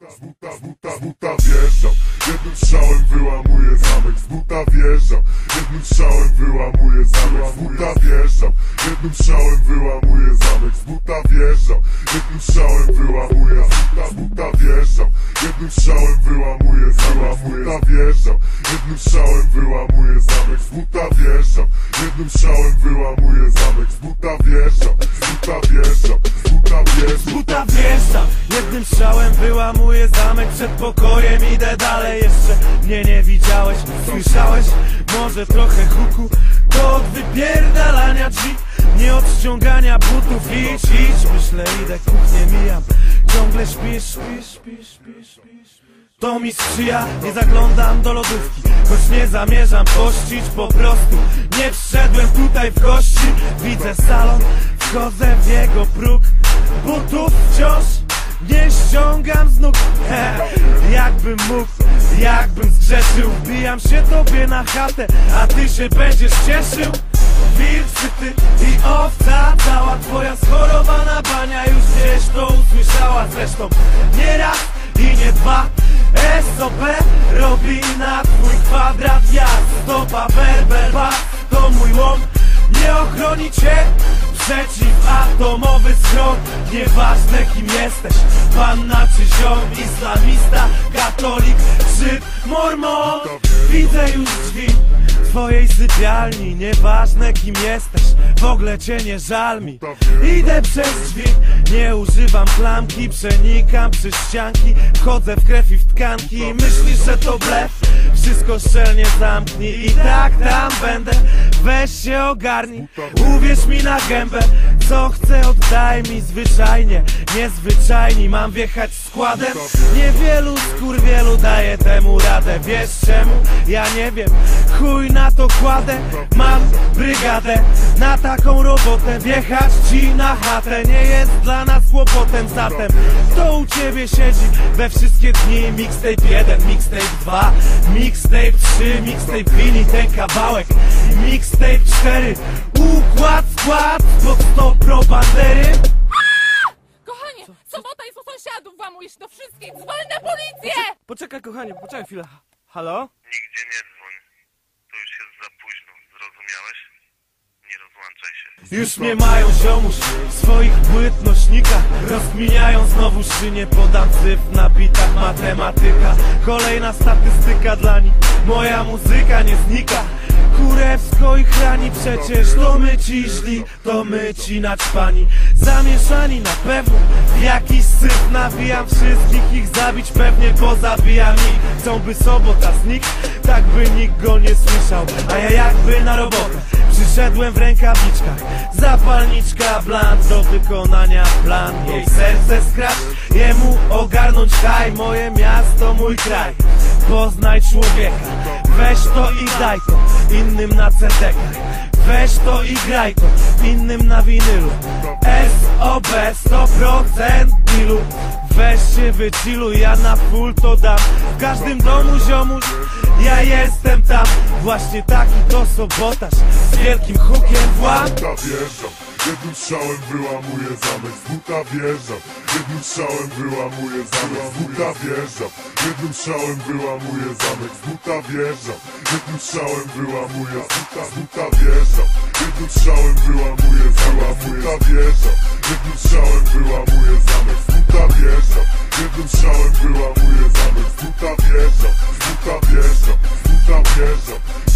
Z buta, z buta, z buta wjeżdżam. Jednym strzałem wyłamuję zamek Z buta wjeżdżam. Jednym strzałem wyłamuję zamek Z buta wjeżdżam. Jednym strzałem wyłamuję zamek Z buta wjeżdżam. Jednym strzałem wyłamuję Z buta, z buta wjeżdżam Jednym strzałem wyłamuję zamek Z buta wjeżdżam Jednym strzałem wyłamuję zamek Z buta wjeżdżam. Jednym strzałem wyłamuję zamek Z buta wjeżdżam. Z buta wjeżdżam Z buta wjeżdżam. Buta wjeżdżam. Jednym strzałem wyłamuję zamek przed pokojem. Idę dalej, jeszcze. Mnie nie widziałeś Słyszałeś? Może trochę huku? To od wypierdalania drzwi ściągania butów Idź, idź, myślę idę, kuchnię mijam. Ciągle śpisz, śpisz, śpisz, śpisz, śpisz. To mi sprzyja, nie zaglądam do lodówki Choć nie zamierzam pościć po prostu Nie wszedłem tutaj w gości Widzę salon, wchodzę w jego próg Butów wciąż nie ściągam z nóg. He, Jakbym mógł, jakbym zgrzeszył Wbijam się tobie na chatę, a ty się będziesz cieszył Wilk syty i owca Cała twoja schorowana bania Już gdzieś to usłyszała zresztą. Nie raz i nie dwa SOP robi na twój kwadrat ja Stopa berber bas, to mój łom Nie ochroni cię przeciwatomowy schron Nieważne kim jesteś, panna czy ziom Islamista, katolik czy mormon. Widzę już drzwi twojej sypialni. Nieważne kim jesteś, w ogóle cię nie żal mi Idę przez drzwi, nie używam klamki Przenikam przez ścianki, wchodzę w krew i w tkanki. Myślisz, że to blef? Wszystko szczelnie zamknij i tak tam będę. Weź się ogarnij, uwierz mi na gębę. Co chcę oddaj mi zwyczajnie Niezwyczajni. Mam wjechać składem. Niewielu skurwielu daje temu radę. Wiesz czemu? Ja nie wiem Chuj na to kładę Mam brygadę. Na taką robotę Wjechać ci na chatę. Nie jest dla nas kłopotem Zatem kto u ciebie siedzi. We wszystkie dni Mixtape 1, mixtape 2 Mixtape 3, mixtape wini ten kawałek. Mixtape 4 Układ, skład pod 100 pro bandery Kochanie, sobota jest u sąsiadów, włamujesz do wszystkich, dzwoń na policję! Poczekaj kochanie, poczekaj chwilę. Halo? Nigdzie nie dzwoń. To już jest za późno. Zrozumiałeś? Nie rozłączaj się. Już mnie mają ziomuś w swoich płyt nośnikach Rozkminiają znowu szynie, podam cyf na bitach. Matematyka Kolejna statystyka dla nich, moja muzyka nie znika. Kurewsko ich chrani przecież. To my ci źli, to my ci naćpani. Zamieszani na pewno w jakiś syf. Nawijam wszystkich ich zabić. Pewnie pozabijam ich Chcą by sobota znikł, tak by nikt go nie słyszał. A ja jakby na robotę Przyszedłem w rękawiczkach. Zapalniczka bland do wykonania plan. Jej serce skracz, jemu ogarnąć haj. Moje miasto, mój kraj. Poznaj człowieka. Weź to i daj to Innym na cedekach Weź to i graj to Innym na winylu. SOB 100% dealu. Weź się wychilluj, ja na full to dam. W każdym domu ziomuś Ja tam Właśnie taki to sobotaż Z wielkim hukiem buta wjeżdżam Jednym strzałem wyłamuję zamek. Z buta wjeżdżam Jednym strzałem wyłamuję zamek. Z buta wjeżdżam Jednym strzałem wyłamuję zamek. Z buta wjeżdżam Jednym strzałem wyłamuję z buta, z buta wjeżdżam Jednym strzałem wyłamuję zamek. Z buta wjeżdżam Jednym strzałem wyłamuję zamek. Z buta wjeżdżam Jednym strzałem wyłamuję orgasm